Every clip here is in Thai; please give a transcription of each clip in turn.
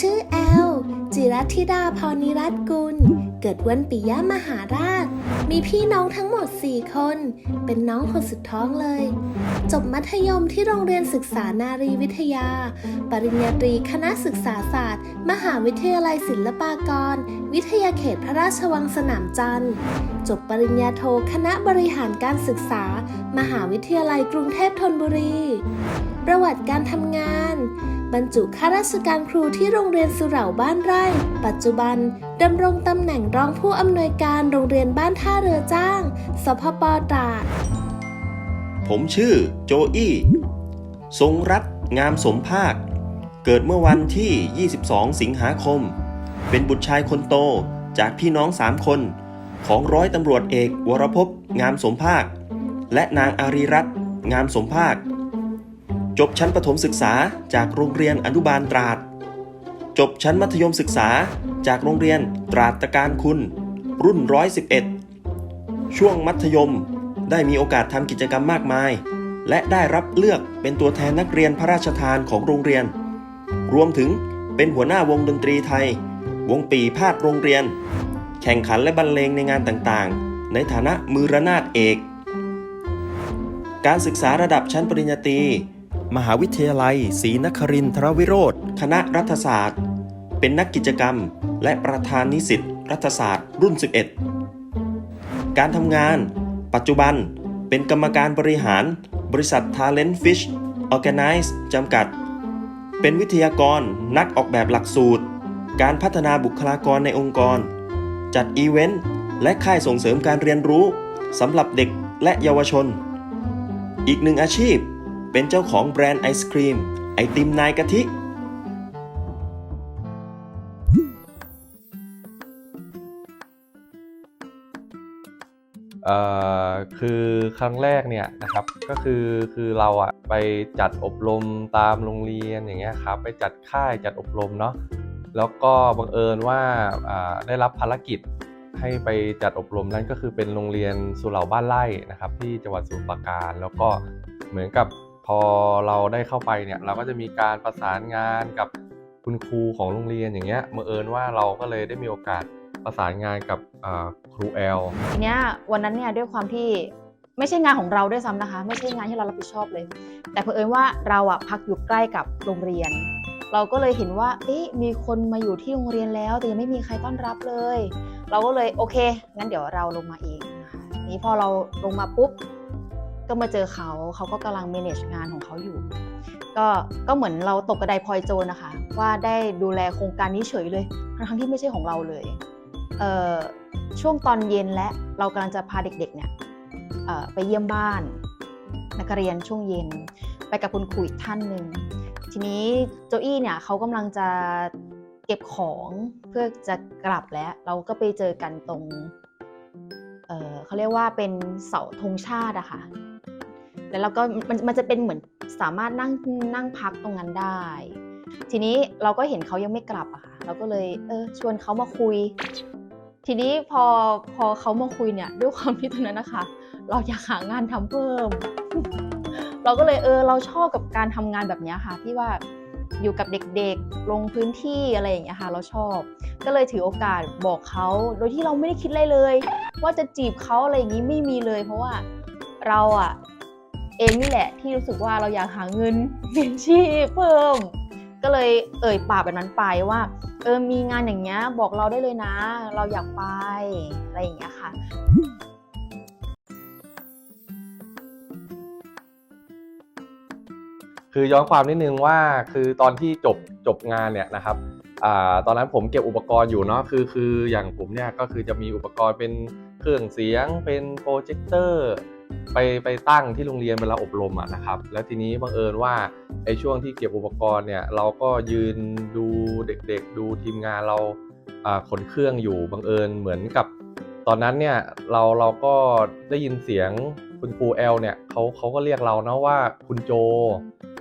ชื่อแอล จิรัตธิดาพรนิรัตกุล เกิดวันปิยมหาราช มีพี่น้องทั้งหมด 4 คน เป็นน้องคนสุดท้องเลย จบมัธยมที่โรงเรียนศึกษานารีวิทยา ปริญญาตรีคณะศึกษาศาสตร์ มหาวิทยาลัยศิลปากร วิทยาเขตพระราชวังสนามจันทร์ จบปริญญาโทคณะบริหารการศึกษา มหาวิทยาลัยกรุงเทพธนบุรี ประวัติการทำงาน บรรจุข้าราชการครูที่โรงเรียนสุเหร่าบ้านไร่ ปัจจุบันดำรงตำแหน่งรองผู้อำนวยการโรงเรียนบ้านท่าเรือจ้าง สพปตราด ผมชื่อโจอี้ทรงรัตน์งามสมภาค เกิดเมื่อวันที่ 22 สิงหาคม เป็นบุตรชายคนโตจากพี่น้องสามคน ของร้อยตำรวจเอก วรพงามสมภาค และนางอารีรัตน์งามสมภาค บชั้นประถมศึกษาจากโรงเรียนอนุบาลตราด จบชั้นมัธยมศึกษาจากโรงเรียนตราดตะการคุณ รุ่น 111 ช่วงมัธยมได้มีโอกาสทำกิจกรรมมากมาย และได้รับเลือกเป็นตัวแทนนักเรียนพระราชทานของโรงเรียน รวมถึงเป็นหัวหน้าวงดนตรีไทย วงปีพาดโรงเรียน แข่งขันและบรรเลงในงานต่างๆ ในฐานะมือระนาดเอก การศึกษาระดับชั้นปริญญาตรี มหาวิทยาลัยศรีนครินทรวิโรธคณะรัฐศาสตร์ เป็นนักกิจกรรม และประธานนิสิตรัฐศาสตร์รุ่น 11 การทำงาน ปัจจุบันเป็นกรรมการบริหาร บริษัท Talent Fish Organize จำกัด เป็นวิทยากรนักออกแบบหลักสูตร การพัฒนาบุคลากรในองค์กร จัดอีเวนต์และค่ายส่งเสริมการเรียนรู้สำหรับเด็กและเยาวชน อีกหนึ่งอาชีพ เป็นเจ้าของแบรนด์ไอศครีม ไอติมนายกะทิ เอ่อคือครั้งแรกเนี่ยนะครับก็คือคือเราอะไปจัดอบรมตามโรงเรียนอย่างเงี้ยครับไปจัดค่ายจัดอบรมเนาะแล้วก็บังเอิญว่าอ่าได้รับภารกิจให้ไปจัดอบรมนั่นก็คือเป็นโรงเรียนสุเหร่าบ้านไร่นะครับ ที่จังหวัดสมุพรปราการ แล้วก็เหมือนกับ พอเราได้เข้าไปเนี่ยเราก็จะมีการประสานงานกับคุณครูของโรงเรียนอย่างเงี้ยบังเอิญว่าเราก็เลยได้มีโอกาสประสานงานกับครูแอลทีเนี้ยวันนั้นเนี่ยด้วยความที่ไม่ใช่งานของเราด้วยซ้ำนะคะ ไม่ใช่งานที่เรารับผิดชอบเลย แต่เผอิญว่าเราอะพักอยู่ใกล้กับโรงเรียน เราก็เลยเห็นว่าเอ๊ะมีคนมาอยู่ที่โรงเรียนแล้ว แต่ยังไม่มีใครต้อนรับเลย เราก็เลยโอเคงั้นเดี๋ยวเราลงมาเองนะคะทีนี้พอเราลงมาปุ๊บ ก็มาเจอเขาเขาก็กำลัง manage งานของเขาอยู่ ก็ก็เหมือนเราตกกระไดพลอยโจรนะคะ ว่าได้ดูแลโครงการนี้เฉยเลยทั้งที่ไม่ใช่ของเราเลยเอ่อช่วงตอนเย็นและเรากำลังจะพาเด็กๆเนี่ยเอ่อไปเยี่ยมบ้าน นักเรียนช่วงเย็น ไปกับคุณครูอีกท่านหนึ่งทีนี้โจอี้เนี่ยเขากำลังจะเก็บของเพื่อจะกลับแล้ว เราก็ไปเจอกันตรงเอ่อเขาเรียกว่าเป็นเสาธงชาติอะค่ะ แล้วเราก็มันมันจะเป็นเหมือนสามารถนั่งนั่งพักตรงนั้นได้ ทีนี้เราก็เห็นเขายังไม่กลับอะค่ะเราก็เลยเออชวนเขามาคุย ทีนี้พอพอเขามาคุยเนี่ยด้วยความที่ตอนนั้นนะคะ เราอยากหางานทำเพิ่ม เราก็เลยเออเราชอบกับการทำงานแบบนี้ค่ะ ที่ว่าอยู่กับเด็กๆ ลงพื้นที่อะไรอย่างเงี้ยค่ะ เราชอบ ก็เลยถือโอกาสบอกเขาโดยที่เราไม่ได้คิดอะไรเลย ว่าจะจีบเขาอะไรอย่างนี้ไม่มีเลย เพราะว่าเราอะ เองนี่แหละที่รู้สึกว่าเราอยากหาเงินเลี้ยงชีพเพิ่ม ก็เลยเอ่ยปากแบบนั้นไปว่าเออมีงานอย่างเงี้ยบอกเราได้เลยนะ เราอยากไปอะไรอย่างเงี้ยค่ะคือย้อนความนิดนึงว่าคือตอนที่จบจบงานเนี่ยนะครับอตอนนั้นผมเก็บอุปกรณ์อยู่เนาะคือคืออย่างผมเนี่ยก็คือจะมีอุปกรณ์เป็นเครื่องเสียงเป็นโปรเจคเตอร์ ไปไปตั้งที่โรงเรียนเวลาอบรมอะนะครับ แล้วทีนี้บังเอิญว่าไอ้ช่วงที่เก็บอุปกรณ์เนี่ยเราก็ยืนดูเด็กๆ ดูทีมงานเราขนเครื่องอยู่บังเอิญเหมือนกับ ตอนนั้นเนี่ยเราเราก็ได้ยินเสียงคุณครูแอลเนี่ยเขาเขาก็เรียกเรานะว่าคุณโจ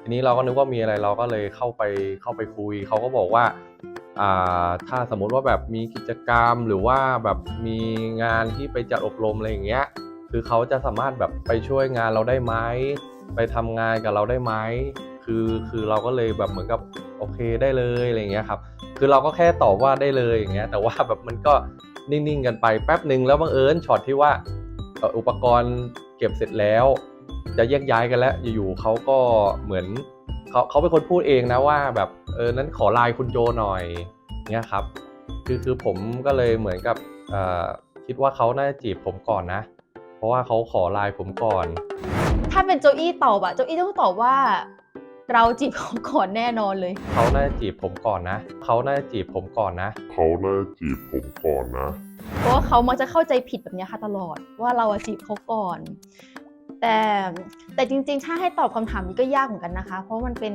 ทีนี้เราก็นึกว่ามีอะไรเราก็เลยเข้าไปเข้าไปคุยเขาก็บอกว่าอ่าถ้าสมมุติว่าแบบมีกิจกรรมหรือว่าแบบมีงานที่ไปจัดอบรมอะไรอย่างเงี้ย คือเขาจะสามารถแบบไปช่วยงานเราได้ไหมไปทำงานกับเราได้ไหมคือคือเราก็เลยแบบเหมือนกับโอเคได้เลยอะไรเงี้ยครับคือเราก็แค่ตอบว่าได้เลยอย่างเงี้ยแต่ว่าแบบมันก็นิ่งๆกันไปแป๊บหนึ่งแล้วบังเอิญช็อตที่ว่าอุปกรณ์เก็บเสร็จแล้ว จะแยกย้ายกันแล้วอยู่ๆเขาก็เหมือนเขาเขาเป็นคนพูดเองนะว่าแบบเออนั้นขอไลน์คุณโจหน่อยเงี้ยครับคือคือผมก็เลยเหมือนกับคิดว่าเขาน่าจะจีบผมก่อนนะ เพราะว่าเขาขอไลน์ผมก่อน ถ้าเป็นโจอี้ตอบอะโจอี้ต้องตอบว่า เราจีบเขาก่อนแน่นอนเลย เขาน่าจะจีบผมก่อนนะ เขาน่าจะจีบผมก่อนนะ เขาน่าจะจีบผมก่อนนะ เพราะว่าเขามักจะเข้าใจผิดแบบเนี้ยค่ะตลอดว่าเราอะจีบเขาก่อน แต่แต่จริงๆ ถ้าให้ตอบคำถามนี้ก็ยากเหมือนกันนะคะ เพราะมันเป็น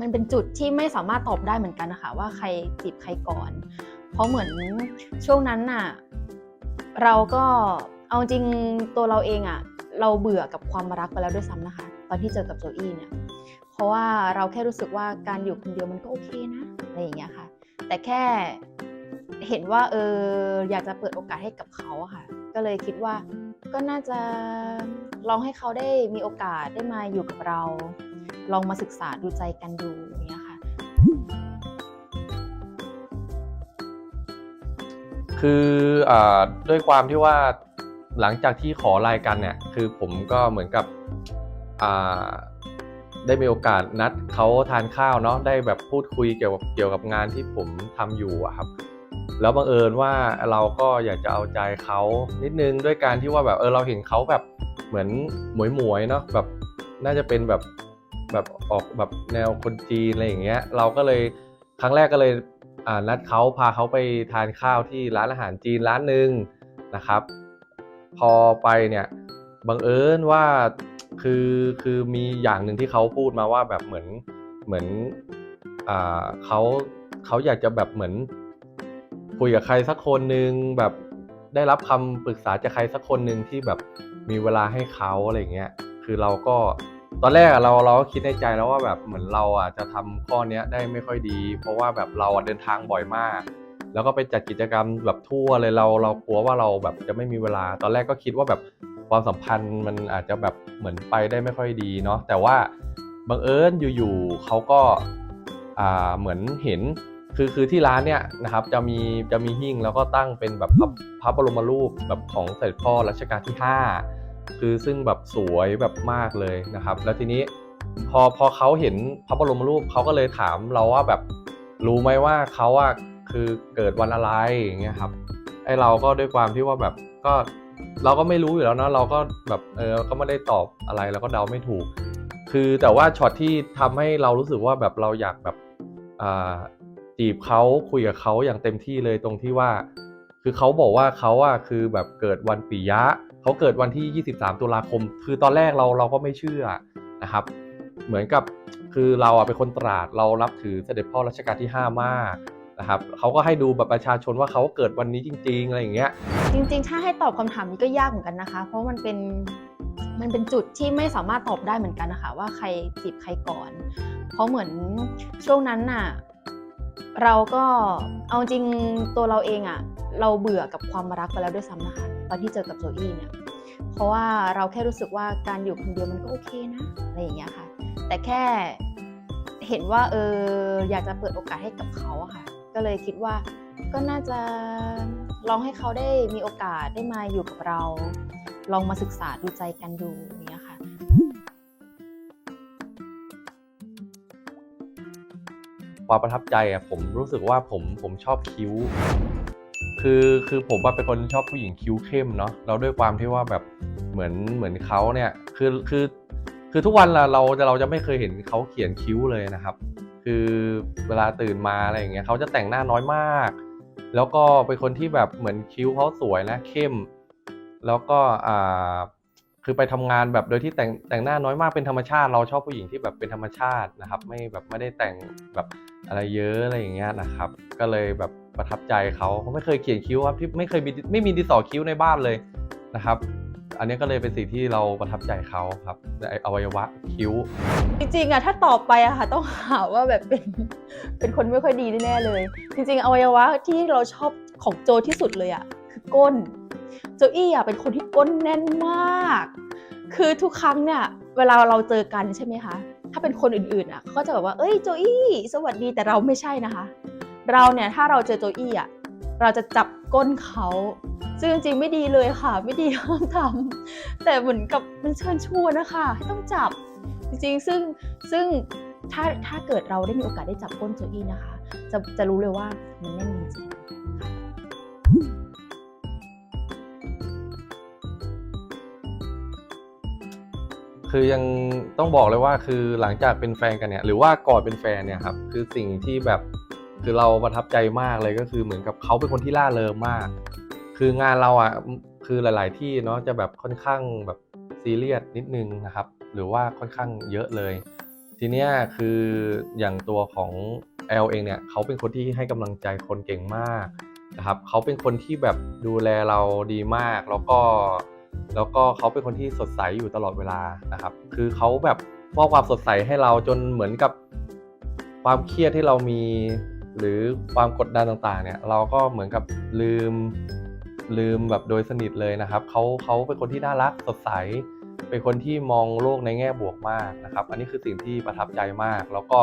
มันเป็นจุดที่ไม่สามารถตอบได้เหมือนกันนะคะ ว่าใครจีบใครก่อน เพราะเหมือนช่วงนั้นน่ะ เราก็ เอาจริงตัวเราเองอะเราเบื่อกับความรักไปแล้วด้วยซ้ำนะคะ ตอนที่เจอกับโจอี้เนี่ย เพราะว่าเราแค่รู้สึกว่าการอยู่คนเดียวมันก็โอเคนะอะไรอย่างเงี้ยค่ะ แต่แค่เห็นว่าเอออยากจะเปิดโอกาสให้กับเขาอะค่ะ ก็เลยคิดว่าก็น่าจะลองให้เขาได้มีโอกาสได้มาอยู่กับเรา ลองมาศึกษาดูใจกันดูอย่างเงี้ยค่ะ คืออาด้วยความที่ว่า หลังจากที่ขอไลน์กันเนี่ยคือผมก็เหมือนกับได้มีโอกาสนัดเขาทานข้าวเนาะได้แบบพูดคุยเกี่ยวกับเกี่ยวกับงานที่ผมทำอยู่อะครับ แล้วบังเอิญว่าเราก็อยากจะเอาใจเขานิดนึงด้วยการที่ว่าแบบเออเราเห็นเขาแบบเหมือนหมวยหมวยเนาะแบบน่าจะเป็นแบบแบบออกแบบแนวคนจีนอะไรอย่างเงี้ย เราก็เลยครั้งแรกก็เลยนัดเขาพาเขาไปทานข้าวที่ร้านอาหารจีนร้านหนึ่งนะครับ พอไปเนี่ยบังเอิญว่าคือคือมีอย่างหนึ่งที่เขาพูดมาว่าแบบเหมือนเหมือนอ่าเขาเขาอยากจะแบบเหมือน คุยกับใครสักคนหนึ่งแบบได้รับคำปรึกษาจากใครสักคนหนึ่งที่แบบมีเวลาให้เขาอะไรเงี้ยคือเราก็ตอนแรกเราเราก็คิดในใจแล้วว่าแบบเหมือนเราอะจะทำข้อเนี้ยได้ไม่ค่อยดี เพราะว่าแบบเราเดินทางบ่อยมาก แล้วก็ไปจัดกิจกรรมแบบทั่วเลยเราเรากลัวว่าเราแบบจะไม่มีเวลา ตอนแรกก็คิดว่าแบบความสัมพันธ์มันอาจจะแบบเหมือนไปได้ไม่ค่อยดีเนาะแต่ว่าบังเอิญอยู่ๆเขาก็อ่าเหมือนเห็นคือคือที่ร้านเนี่ยนะครับจะมีจะมีหิ้งแล้วก็ตั้งเป็นแบบพระพระบรมรูปแบบของเสด็จพ่อรัชกาลที่ 5 คือซึ่งแบบสวยแบบมากเลยนะครับ แล้วทีนี้พอพอเขาเห็นพระบรมรูปเขาก็เลยถามเราว่าแบบรู้ไหมว่าเขาอะ คือเกิดวันอะไรอย่างเงี้ยครับไอเราก็ด้วยความที่ว่าแบบก็เราก็ไม่รู้อยู่แล้วนะเราก็แบบเออก็ไม่ได้ตอบอะไรแล้วก็เดาไม่ถูก คือแต่ว่าช็อตที่ทำให้เรารู้สึกว่าแบบเราอยากแบบอ่าจีบเขาคุยกับเขาอย่างเต็มที่เลยตรงที่ว่า คือเขาบอกว่าเขาอะคือแบบเกิดวันปิยะเขาเกิดวันที่ 23 ตุลาคม คือตอนแรกเราเราก็ไม่เชื่อนะครับ เหมือนกับคือเราอะเป็นคนตราดเรารับถือเสด็จพ่อรัชกาลที่ 5 มาก นะครับเขาก็ให้ดูแบบประชาชนว่าเขาเกิดวันนี้จริง ๆ อะไรอย่างเงี้ย จริงๆ ถ้าให้ตอบคำถามนี้ก็ยากเหมือนกันนะคะ เพราะมันเป็นมันเป็นจุดที่ไม่สามารถตอบได้เหมือนกันนะคะ ว่าใครจีบใครก่อน เพราะเหมือนช่วงนั้นน่ะเราก็เอาจริงตัวเราเองอะเราเบื่อกับความรักไปแล้วด้วยซ้ำนะคะตอนที่เจอกับโจอี้เนี่ยเพราะว่าเราแค่รู้สึกว่าการอยู่คนเดียวมันก็โอเคนะอะไรอย่างเงี้ยค่ะ แต่แค่เห็นว่าเอออยากจะเปิดโอกาสให้กับเขาอะค่ะ ก็เลยคิดว่าก็น่าจะลองให้เขาได้มีโอกาสได้มาอยู่กับเรา ลองมาศึกษาดูใจกันดูอย่างเงี้ยค่ะความประทับใจอะผมรู้สึกว่าผมผมชอบคิ้ว คือคือผมว่าเป็นคนชอบผู้หญิงคิ้วเข้มเนาะเราด้วยความที่ว่าแบบเหมือนเหมือนเขาเนี่ยคือคือคือทุกวันเราเราจะเราจะไม่เคยเห็นเขาเขียนคิ้วเลยนะครับ คือเวลาตื่นมาอะไรอย่างเงี้ยเขาจะแต่งหน้าน้อยมาก แล้วก็เป็นคนที่แบบเหมือนคิ้วเขาสวยนะเข้ม แล้วก็อ่าคือไปทำงานแบบโดยที่แต่งแต่งหน้าน้อยมากเป็นธรรมชาติ เราชอบผู้หญิงที่แบบเป็นธรรมชาตินะครับ ไม่แบบไม่ได้แต่งแบบอะไรเยอะอะไรอย่างเงี้ยนะครับ ก็เลยแบบประทับใจเขาเขาไม่เคยเขียนคิ้วครับที่ไม่เคยมีไม่มีดิสอคิ้วในบ้านเลยนะครับ อันนี้ก็เลยเป็นสิ่งที่เราประทับใจเขาครับในอวัยวะคิ้ว จริงๆอะถ้าตอบไปอะค่ะต้องหาว่าแบบเป็นเป็นคนไม่ค่อยดีแน่เลย จริง ๆ อวัยวะที่เราชอบของโจที่สุดเลยอะคือก้น โจอี้อะเป็นคนที่ก้นแน่นมาก คือทุกครั้งเนี่ยเวลาเราเจอกันใช่ไหมคะถ้าเป็นคนอื่นๆอะเขาก็จะแบบว่า เอ้ยโจอี้สวัสดีแต่เราไม่ใช่นะคะ เราเนี่ยถ้าเราเจอโจอี้อะ เราจะจับก้นเขาซึ่งจริงๆไม่ดีเลยค่ะ ไม่ดีห้ามทำแต่เหมือนกับมันเชิญชวนนะคะให้ต้องจับจริงๆซึ่งซึ่งถ้าถ้าเกิดเราได้มีโอกาสได้จับก้นโจอี้นะคะ จะจะรู้เลยว่ามันแน่นจริงๆคือยังต้องบอกเลยว่าคือหลังจากเป็นแฟนกันเนี่ยหรือว่าก่อนเป็นแฟนเนี่ยครับคือสิ่งที่แบบ คือเราประทับใจมากเลยก็คือเหมือนกับเขาเป็นคนที่ล่าเริงมาก คืองานเราอะคือหลาย ๆ ที่เนาะจะแบบค่อนข้างแบบซีเรียสนิดนึงนะครับ หรือว่าค่อนข้างเยอะเลย ทีเนี้ยคืออย่างตัวของแอลเองเนี่ยเขาเป็นคนที่ให้กำลังใจคนเก่งมากนะครับเขาเป็นคนที่แบบดูแลเราดีมาก แล้วก็แล้วก็เขาเป็นคนที่สดใสอยู่ตลอดเวลานะครับ คือเขาแบบมอบความสดใสให้เราจนเหมือนกับความเครียดที่เรามี หรือความกดดันต่างๆเนี่ยเราก็เหมือนกับลืมลืมแบบโดยสนิทเลยนะครับเขาเขาเป็นคนที่น่ารักสดใส เป็นคนที่มองโลกในแง่บวกมากนะครับ อันนี้คือสิ่งที่ประทับใจมาก แล้วก็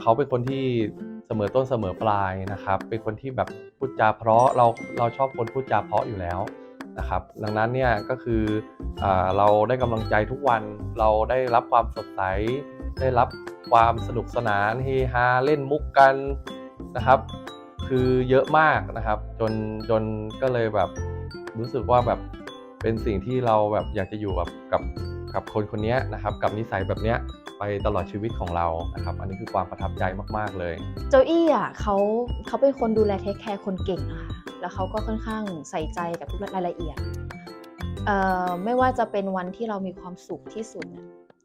เขาเป็นคนที่เสมอต้นเสมอปลายนะครับ เป็นคนที่แบบพูดจาเพราะเราเราชอบคนพูดจาเพราะอยู่แล้วนะครับ ดังนั้นเนี่ยก็คืออเราได้กำลังใจทุกวันเราได้รับความสดใส ได้รับความสนุกสนานเฮฮาเล่นมุกกันนะครับ คือเยอะมากนะครับ จนจนก็เลยแบบรู้สึกว่าแบบเป็นสิ่งที่เราแบบอยากจะอยู่กับกับกับคนคนนี้นะครับ กับนิสัยแบบเนี้ยไปตลอดชีวิตของเรานะครับ อันนี้คือความประทับใจมาก ๆ เลย โจอี้อะเขาเขาเป็นคนดูแลเทคแคร์คนเก่งนะคะแล้วเขาก็ค่อนข้างใส่ใจกับทุกรายละเอียดเอ่อไม่ว่าจะเป็นวันที่เรามีความสุขที่สุด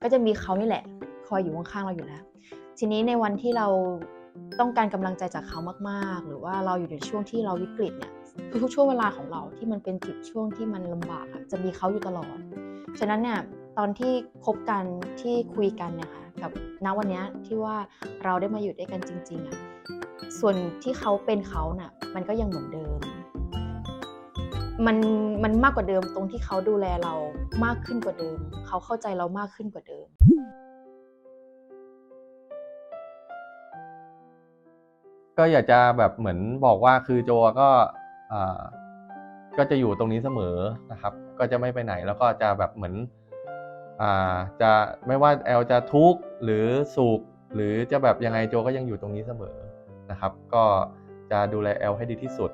ก็จะมีเขานี่แหละ คอยอยู่ข้างๆเราอยู่แล้ว ทีนี้ในวันที่เราต้องการกำลังใจจากเขามากๆ หรือว่าเราอยู่ในช่วงที่เราวิกฤตเนี่ยทุกช่วงเวลาของเราที่มันเป็นจุดช่วงที่มันลำบากอะจะมีเขาอยู่ตลอด ฉะนั้นเนี่ยตอนที่คบกันที่คุยกันเนี่ยค่ะกับณวันนี้ที่ว่าเราได้มาอยู่ด้วยกันจริงๆอะส่วนที่เขาเป็นเขาน่ะมันก็ยังเหมือนเดิม มันมันมากกว่าเดิมตรงที่เขาดูแลเรามากขึ้นกว่าเดิม เขาเข้าใจเรามากขึ้นกว่าเดิม ก็อยากจะแบบเหมือนบอกว่าคือโจก็ก็จะอยู่ตรงนี้เสมอนะครับ ก็จะไม่ไปไหนแล้วก็จะแบบเหมือนอจะไม่ว่าแอลจะทุกข์หรือสุขหรือจะแบบยังไงโจก็ยังอยู่ตรงนี้เสมอนะครับ ก็จะดูแลแอลให้ดีที่สุด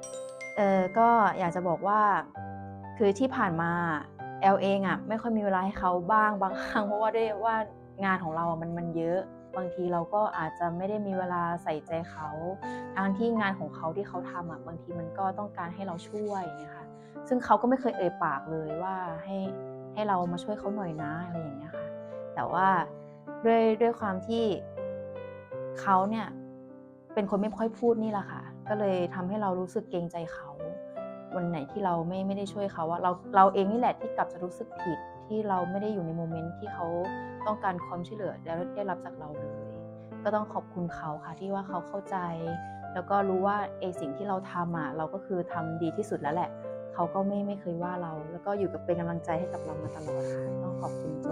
เออก็อยากจะบอกว่าคือที่ผ่านมาแอลเองอะไม่ค่อยมีเวลาให้เขาบ้างบางครั้งเพราะว่าด้วยว่างานของเราอะมันมันเยอะ บางทีเราก็อาจจะไม่ได้มีเวลาใส่ใจเขาทางที่งานของเขาที่เขาทำอะบางทีมันก็ต้องการให้เราช่วยนะคะซึ่งเขาก็ไม่เคยเอ่ยปากเลยว่าให้ให้เรามาช่วยเขาหน่อยนะอะไรอย่างเงี้ยค่ะแต่ว่าด้วยด้วยความที่เขาเนี่ยเป็นคนไม่ค่อยพูดนี่แหละค่ะ ก็เลยทำให้เรารู้สึกเกรงใจเขา วันไหนที่เราไม่ไม่ได้ช่วยเขาว่าเราเราเองนี่แหละที่กลับจะรู้สึกผิด ที่เราไม่ได้อยู่ในโมเมนต์ที่เขาต้องการความช่วยเหลือแล้วได้รับจากเราเลย ก็ต้องขอบคุณเขาค่ะที่ว่าเขาเข้าใจ แล้วก็รู้ว่าไอสิ่งที่เราทำอะเราก็คือทำดีที่สุดแล้วแหละ เขาก็ไม่ไม่เคยว่าเรา แล้วก็อยู่กับเป็นกำลังใจให้กับเรามาตลอดค่ะต้องขอบคุณโจ